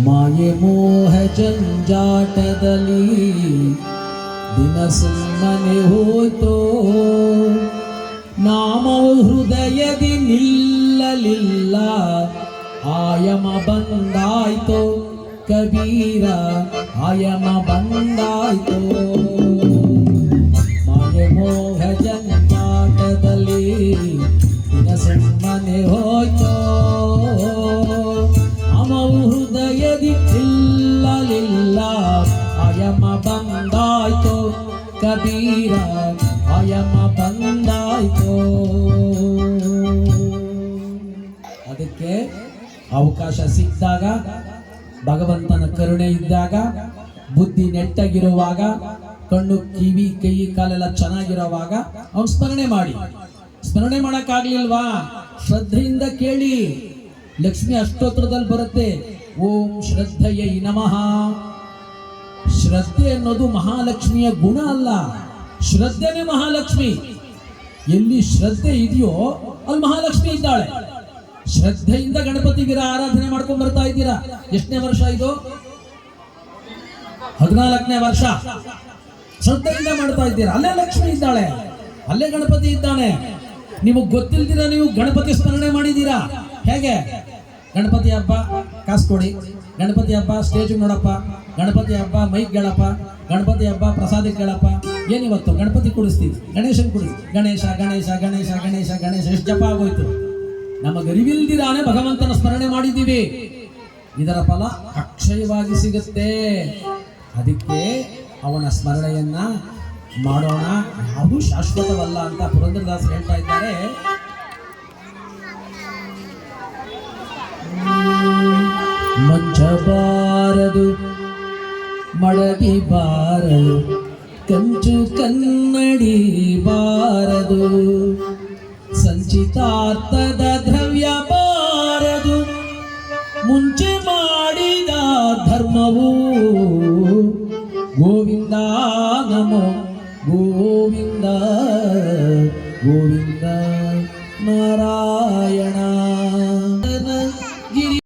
ಮಾಯೆ ಮೋಹ ಜಂಜಾಟದಲ್ಲಿ ದಿನ ಸುಮ್ಮನೆ ಹೋತೋ. ನಾಮವು ಹೃದಯದಿ ನಿಲ್ಲಲಿಲ್ಲ, ಆಯಮ ಬಂದಾಯ್ತೋ ಕಬೀರ, ಆಯಮ ಬಂದಾಯ್ತೋ. ಮಾಯೆ ಮೋಹ ಜಂಜಾಟದಲ್ಲಿ ಆಯಮ ಬಂದಾಯ್ತು, ಕಬೀರ, ಆಯಮ ಬಂದಾಯ್ತು. ಅದಕ್ಕೆ ಅವಕಾಶ ಸಿಕ್ಕಿದಾಗ, ಭಗವಂತನ ಕರುಣೆ ಇದ್ದಾಗ, ಬುದ್ಧಿ ನೆಟ್ಟಗಿರುವಾಗ, ಕಣ್ಣು ಕಿವಿ ಕೈ ಕಾಲೆಲ್ಲ ಚೆನ್ನಾಗಿರುವಾಗ ಅವನು ಸ್ಮರಣೆ ಮಾಡಿ. ಸ್ಮರಣೆ ಮಾಡಕ್ಕಾಗ್ಲಿಲ್ವಾ? ಶ್ರದ್ಧೆಯಿಂದ ಕೇಳಿ. ಲಕ್ಷ್ಮಿ ಅಷ್ಟೋತ್ರದಲ್ಲಿ ಬರುತ್ತೆ. ಓಂ ಶ್ರದ್ಧೆಯೈ ನಮಃ. ಶ್ರದ್ಧೆ ಅನ್ನೋದು ಮಹಾಲಕ್ಷ್ಮಿಯ ಗುಣ ಅಲ್ಲ. ಶ್ರದ್ಧೆನೇ ಮಹಾಲಕ್ಷ್ಮಿ. ಎಲ್ಲಿ ಶ್ರದ್ಧೆ ಇದೆಯೋ ಅಲ್ಲಿ ಮಹಾಲಕ್ಷ್ಮಿ ಇದ್ದಾಳೆ. ಶ್ರದ್ಧೆಯಿಂದ ಗಣಪತಿಗಿರ ಆರಾಧನೆ ಮಾಡ್ಕೊಂಡ್ ಬರ್ತಾ ಇದ್ದೀರಾ? ಎಷ್ಟನೇ ವರ್ಷ ಇದು? ಹದಿನಾಲ್ಕನೇ ವರ್ಷ. ಶ್ರದ್ಧೆಯಿಂದ ಮಾಡ್ತಾ ಇದ್ದೀರಾ? ಅಲ್ಲೇ ಲಕ್ಷ್ಮಿ ಇದ್ದಾಳೆ. ಅಲ್ಲೇ ಗಣಪತಿ ಇದ್ದಾನೆ. ನಿಮಗೆ ಗೊತ್ತಿಲ್ದಿರ ನೀವು ಗಣಪತಿ ಸ್ಮರಣೆ ಮಾಡಿದ್ದೀರಾ? ಹೇಗೆ? ಗಣಪತಿ ಹಬ್ಬ, ಕಾಸು ಕೊಡಿ. ಗಣಪತಿ ಹಬ್ಬ, ಸ್ಟೇಜ್ ನೋಡಪ್ಪ. ಗಣಪತಿ ಹಬ್ಬ, ಮೈಕ್ ಗೆಳಪ್ಪ ಗಣಪತಿ ಹಬ್ಬ ಪ್ರಸಾದಕ್ಕೆ ಗೆಳಪ್ಪ ಏನಿವತ್ತು ಗಣಪತಿ ಕುಡಿಸ್ತೀವಿ. ಗಣೇಶನ್ ಕುಡಿಸಿ ಗಣೇಶ ಗಣೇಶ ಗಣೇಶ ಗಣೇಶ ಗಣೇಶ, ಎಷ್ಟು ಜಪ ಆಗೋಯ್ತು. ನಮಗೆ ಅರಿವಿಲ್ದಿರಾನೆ ಭಗವಂತನ ಸ್ಮರಣೆ ಮಾಡಿದ್ದೀವಿ. ಇದರ ಫಲ ಅಕ್ಷಯವಾಗಿ ಸಿಗುತ್ತೆ. ಅದಕ್ಕೆ ಅವನ ಸ್ಮರಣೆಯನ್ನ ಮಾಡೋಣ. ಯಾವುದು ಶಾಶ್ವತವಲ್ಲ ಅಂತ ಪುರಂದ್ರದಾಸ್ ಹೇಳ್ತಾ ಇದ್ದಾರೆ. ಮಂಚ ಮಡಗಿಬಾರದು ಕಂಚು ಕನ್ನಡಿ ಬಾರದು, ಸಂಚಿತಾರ್ಥದ ದ್ರವ್ಯ ಬಾರದು, ಮುಂಚೆ ಮಾಡಿದ ಧರ್ಮವು ಗೋವಿಂದ ನಮೋ, ಗೋವಿಂದ ಗೋವಿಂದ